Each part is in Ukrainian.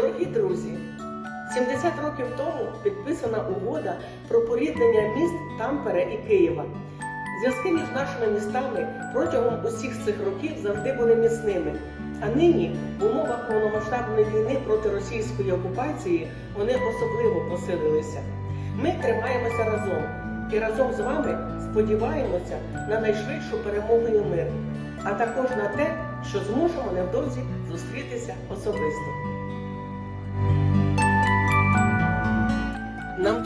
друзі, 70 років тому підписана угода про поріднення міст Тампере і Києва. Зв'язки між нашими містами протягом усіх цих років завжди були міцними. А нині, в умовах повномасштабної війни проти російської окупації, вони особливо посилилися. Ми тримаємося разом і разом з вами сподіваємося на найшвидшу перемогу і мир, а також на те, що зможемо невдовзі зустрітися особисто.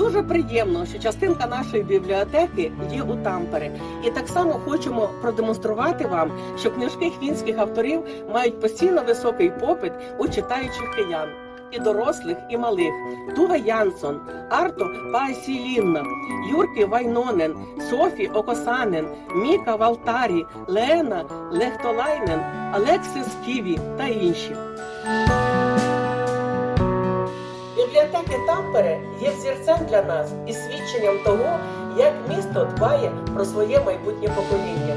Дуже приємно, що частинка нашої бібліотеки є у Тампере, і так само хочемо продемонструвати вам, що книжки хвінських авторів мають постійно високий попит у читаючих киян. І дорослих, і малих Тува Янсон, Арто Паасілінна, Юрки Вайнонен, Софі Окосанен, Міка Валтарі, Лена Лехтолайнен, Алексис Ківі та інші. Бібліотеки Тампере є взірцем для нас і свідченням того, як місто дбає про своє майбутнє покоління.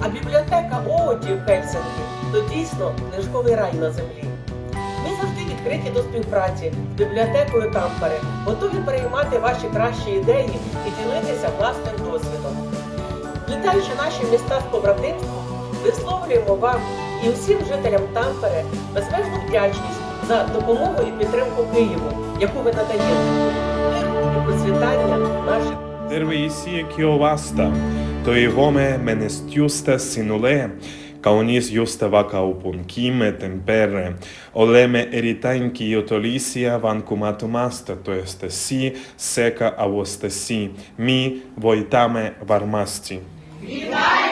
А бібліотека Оуді в Хельсинкі то дійсно книжковий рай на землі. Ми завжди відкриті до співпраці з бібліотекою Тампере, готові переймати ваші кращі ідеї і ділитися власним досвідом. Вітаючи наші міста з побратимством, висловлюємо вам і усім жителям Тампере безмежну вдячність за допомогу і підтримку Києву, яку ви надаєте. Миру і процвітання наших. Terveisiä Kiovasta, toi home menestystä sinulle, kaunis justava kaupun kimme tempere. Olemme erittäin kiitollisia vankumattomasta työstäsi sekä avustasi. Mi voitamme varmasti. Вільна